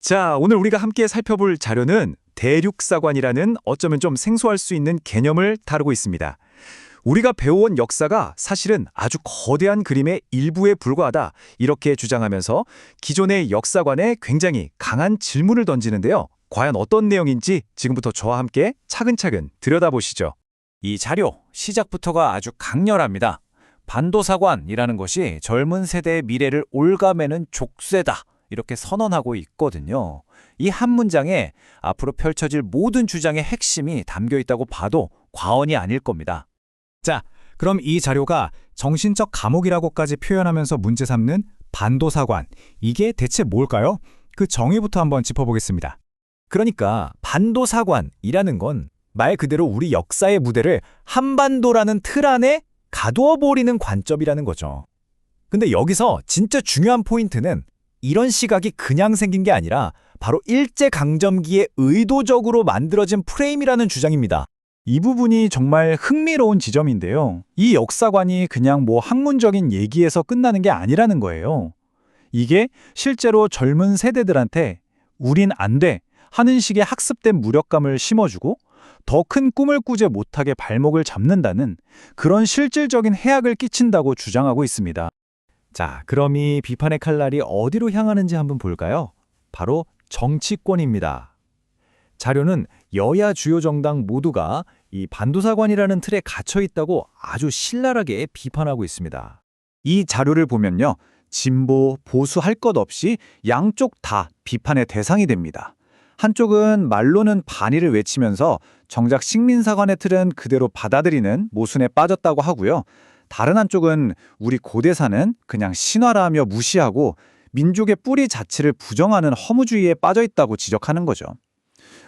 자, 오늘 우리가 함께 살펴볼 자료는 대륙사관이라는 어쩌면 좀 생소할 수 있는 개념을 다루고 있습니다. 우리가 배워온 역사가 사실은 아주 거대한 그림의 일부에 불과하다 이렇게 주장하면서 기존의 역사관에 굉장히 강한 질문을 던지는데요. 과연 어떤 내용인지 지금부터 저와 함께 차근차근 들여다보시죠. 이 자료 시작부터가 아주 강렬합니다. 반도사관이라는 것이 젊은 세대의 미래를 올가매는 족쇄다. 이렇게 선언하고 있거든요. 이 한 문장에 앞으로 펼쳐질 모든 주장의 핵심이 담겨 있다고 봐도 과언이 아닐 겁니다. 자, 그럼 이 자료가 정신적 감옥이라고까지 표현하면서 문제 삼는 반도사관. 이게 대체 뭘까요? 그 정의부터 한번 짚어보겠습니다. 그러니까 반도사관이라는 건 말 그대로 우리 역사의 무대를 한반도라는 틀 안에 가두어 버리는 관점이라는 거죠. 근데 여기서 진짜 중요한 포인트는 이런 시각이 그냥 생긴 게 아니라 바로 일제 강점기에 의도적으로 만들어진 프레임이라는 주장입니다. 이 부분이 정말 흥미로운 지점인데요. 이 역사관이 그냥 뭐 학문적인 얘기에서 끝나는 게 아니라는 거예요. 이게 실제로 젊은 세대들한테 우린 안 돼 하는 식의 학습된 무력감을 심어주고 더 큰 꿈을 꾸지 못하게 발목을 잡는다는 그런 실질적인 해악을 끼친다고 주장하고 있습니다. 자, 그럼 이 비판의 칼날이 어디로 향하는지 한번 볼까요? 바로 정치권입니다. 자료는 여야 주요 정당 모두가 이 반도사관이라는 틀에 갇혀 있다고 아주 신랄하게 비판하고 있습니다. 이 자료를 보면요. 진보, 보수 할 것 없이 양쪽 다 비판의 대상이 됩니다. 한쪽은 말로는 반의를 외치면서 정작 식민사관의 틀은 그대로 받아들이는 모순에 빠졌다고 하고요. 다른 한쪽은 우리 고대사는 그냥 신화라며 무시하고 민족의 뿌리 자체를 부정하는 허무주의에 빠져 있다고 지적하는 거죠.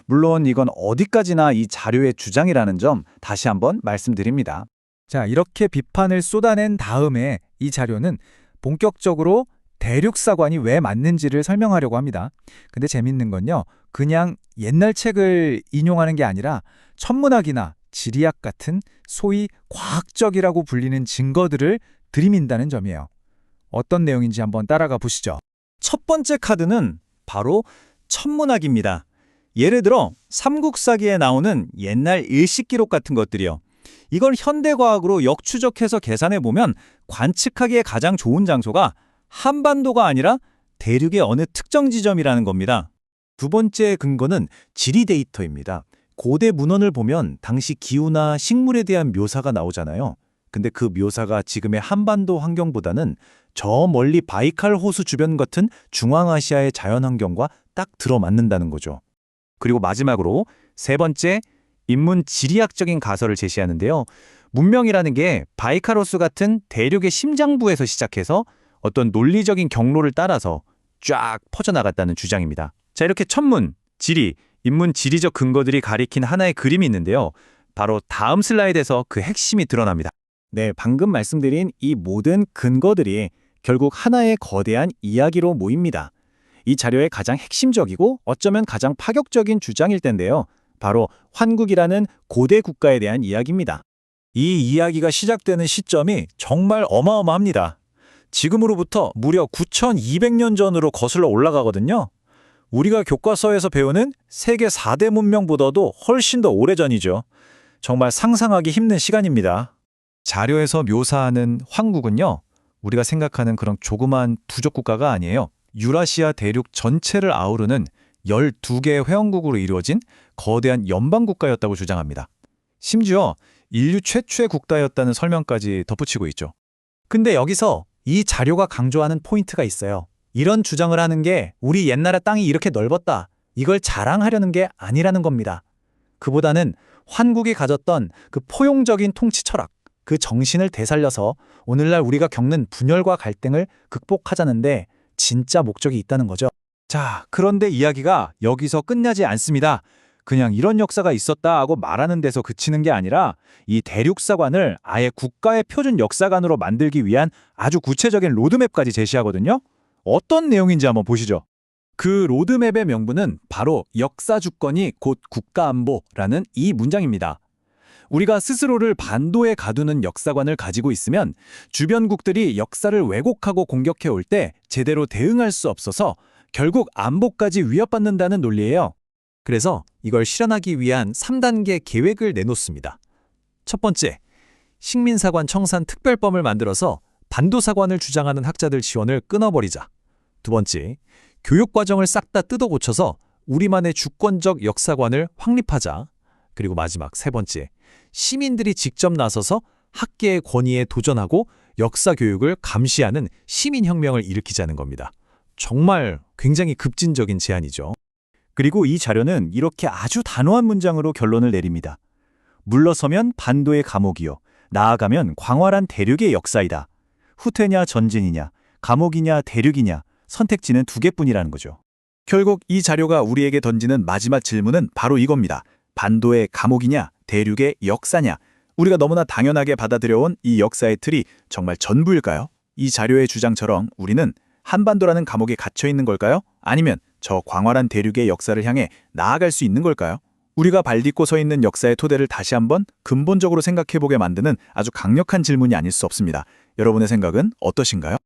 물론 이건 어디까지나 이 자료의 주장이라는 점 다시 한번 말씀드립니다. 자, 이렇게 비판을 쏟아낸 다음에 이 자료는 본격적으로 대륙사관이 왜 맞는지를 설명하려고 합니다. 근데 재밌는 건요. 그냥 옛날 책을 인용하는 게 아니라 천문학이나 지리학 같은 소위 과학적이라고 불리는 증거들을 들이민다는 점이에요. 어떤 내용인지 한번 따라가 보시죠. 첫 번째 카드는 바로 천문학입니다. 예를 들어 삼국사기에 나오는 옛날 일식 기록 같은 것들이요. 이걸 현대과학으로 역추적해서 계산해 보면 관측하기에 가장 좋은 장소가 한반도가 아니라 대륙의 어느 특정 지점이라는 겁니다. 두 번째 근거는 지리 데이터입니다. 고대 문헌을 보면 당시 기후나 식물에 대한 묘사가 나오잖아요. 근데 그 묘사가 지금의 한반도 환경보다는 저 멀리 바이칼 호수 주변 같은 중앙아시아의 자연 환경과 딱 들어맞는다는 거죠. 그리고 마지막으로 세 번째, 인문 지리학적인 가설을 제시하는데요. 문명이라는 게 바이칼 호수 같은 대륙의 심장부에서 시작해서 어떤 논리적인 경로를 따라서 쫙 퍼져나갔다는 주장입니다. 자, 이렇게 천문, 지리, 인문 지리적 근거들이 가리킨 하나의 그림이 있는데요. 바로 다음 슬라이드에서 그 핵심이 드러납니다. 네, 방금 말씀드린 이 모든 근거들이 결국 하나의 거대한 이야기로 모입니다. 이 자료의 가장 핵심적이고 어쩌면 가장 파격적인 주장일 텐데요. 바로 환국이라는 고대 국가에 대한 이야기입니다. 이 이야기가 시작되는 시점이 정말 어마어마합니다. 지금으로부터 무려 9200년 전으로 거슬러 올라가거든요. 우리가 교과서에서 배우는 세계 4대 문명보다도 훨씬 더 오래전이죠. 정말 상상하기 힘든 시간입니다. 자료에서 묘사하는 황국은요. 우리가 생각하는 그런 조그만 부족 국가가 아니에요. 유라시아 대륙 전체를 아우르는 12개의 회원국으로 이루어진 거대한 연방 국가였다고 주장합니다. 심지어 인류 최초의 국가였다는 설명까지 덧붙이고 있죠. 근데 여기서 이 자료가 강조하는 포인트가 있어요. 이런 주장을 하는 게 우리 옛날의 땅이 이렇게 넓었다. 이걸 자랑하려는 게 아니라는 겁니다. 그보다는 환국이 가졌던 그 포용적인 통치 철학, 그 정신을 되살려서 오늘날 우리가 겪는 분열과 갈등을 극복하자는데 진짜 목적이 있다는 거죠. 자, 그런데 이야기가 여기서 끝나지 않습니다. 그냥 이런 역사가 있었다 하고 말하는 데서 그치는 게 아니라 이 대륙사관을 아예 국가의 표준 역사관으로 만들기 위한 아주 구체적인 로드맵까지 제시하거든요. 어떤 내용인지 한번 보시죠. 그 로드맵의 명분은 바로 역사 주권이 곧 국가안보라는 이 문장입니다. 우리가 스스로를 반도에 가두는 역사관을 가지고 있으면 주변국들이 역사를 왜곡하고 공격해 올 때 제대로 대응할 수 없어서 결국 안보까지 위협받는다는 논리예요. 그래서 이걸 실현하기 위한 3단계 계획을 내놓습니다. 첫 번째, 식민사관 청산 특별법을 만들어서 반도사관을 주장하는 학자들 지원을 끊어버리자. 두 번째, 교육과정을 싹 다 뜯어 고쳐서 우리만의 주권적 역사관을 확립하자. 그리고 마지막 세 번째, 시민들이 직접 나서서 학계의 권위에 도전하고 역사 교육을 감시하는 시민혁명을 일으키자는 겁니다. 정말 굉장히 급진적인 제안이죠. 그리고 이 자료는 이렇게 아주 단호한 문장으로 결론을 내립니다. 물러서면 반도의 감옥이요. 나아가면 광활한 대륙의 역사이다. 후퇴냐 전진이냐, 감옥이냐 대륙이냐, 선택지는 두 개뿐이라는 거죠. 결국 이 자료가 우리에게 던지는 마지막 질문은 바로 이겁니다. 반도의 감옥이냐, 대륙의 역사냐. 우리가 너무나 당연하게 받아들여온 이 역사의 틀이 정말 전부일까요? 이 자료의 주장처럼 우리는 한반도라는 감옥에 갇혀 있는 걸까요? 아니면 저 광활한 대륙의 역사를 향해 나아갈 수 있는 걸까요? 우리가 발 딛고 서 있는 역사의 토대를 다시 한번 근본적으로 생각해보게 만드는 아주 강력한 질문이 아닐 수 없습니다. 여러분의 생각은 어떠신가요?